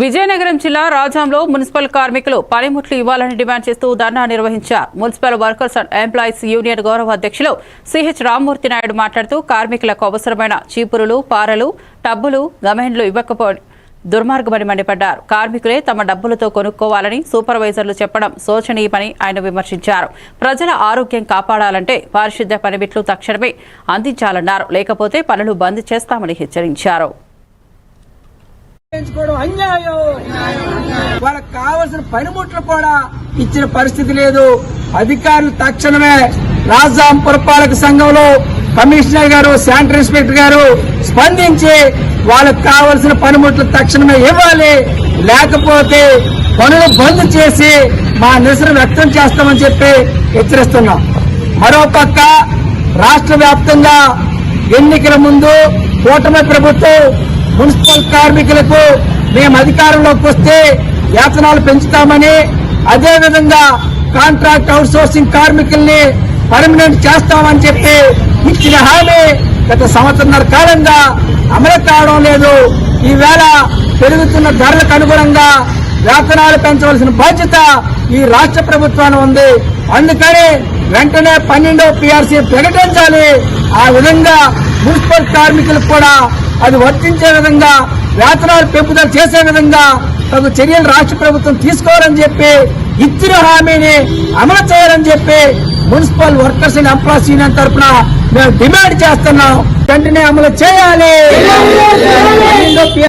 విజయనగరం జిల్లా రాజాంలో మున్సిపల్ కార్మికులు పనిముట్లు ఇవ్వాలని డిమాండ్ చేస్తూ ధర్నా నిర్వహించారు. Municipal workers and employees union గౌరవ అధ్యక్షులు సిహెచ్ రామ్మూర్తి నాయుడు మాట్లాడుతూ కార్మికులకు అవసరమైన చీపురులు పారలు టబ్బులు గమెన్లు ఇవ్వకపో దుర్మార్గమని మండిపడ్డారు. కార్మికులే తమ డబ్బులతో కొనుక్కోవాలని సూపర్వైజర్లు చెప్పడం శోచనీయమని ఆయన విమర్శించారు. ప్రజల ఆరోగ్యం కాపాడాలంటే పారిశుద్ధ్య పనిముట్లు తక్షణమే అందించాలన్నారు. లేకపోతే పనులు బంద్ చేస్తామని హెచ్చరించారు. చేయించుకోవడం అన్యాయం. వాళ్ళకి కావలసిన పనిముట్లు కూడా ఇచ్చిన పరిస్థితి లేదు. అధికారులు తక్షణమే రాజాం పురపాలక సంఘంలో కమిషనర్ గారు శానిటరీ ఇన్స్పెక్టర్ గారు స్పందించి వాళ్ళకి కావలసిన పనిముట్లు తక్షణమే ఇవ్వాలి. లేకపోతే పనులు బంద్ చేసి మా నిరసన వ్యక్తం చేస్తామని చెప్పి హెచ్చరిస్తున్నాం. మరోపక్క రాష్ట్ర వ్యాప్తంగా ఎన్నికల ముందు కూటమి ప్రభుత్వం మున్సిపల్ కార్మికులకు మేము అధికారంలోకి వస్తే వేతనాలు పెంచుతామని అదేవిధంగా కాంట్రాక్ట్ అవుట్ సోర్సింగ్ కార్మికుల్ని పర్మనెంట్ చేస్తామని చెప్పి ఇచ్చిన హామీ గత సంవత్సరంన్నర కాలంగా అమలు కావడం లేదు. ఈవేళ పెరుగుతున్న ధరలకు అనుగుణంగా వేతనాలు పెంచవలసిన బాధ్యత ఈ రాష్ట్ర ప్రభుత్వాన్ని ఉంది. అందుకని వెంటనే పన్నెండో పిఆర్సీ ప్రకటించాలి. ఆ విధంగా మున్సిపల్ కార్మికులకు కూడా అది వర్తించే విధంగా వేతనాలు పెంపుదల చేసే విధంగా తగు చర్యలు రాష్ట్ర ప్రభుత్వం తీసుకోవాలని చెప్పి ఇచ్చిన హామీని అమలు చేయాలని చెప్పి municipal workers and employees union తరఫున మేము డిమాండ్ చేస్తున్నాం. వెంటనే అమలు చేయాలి.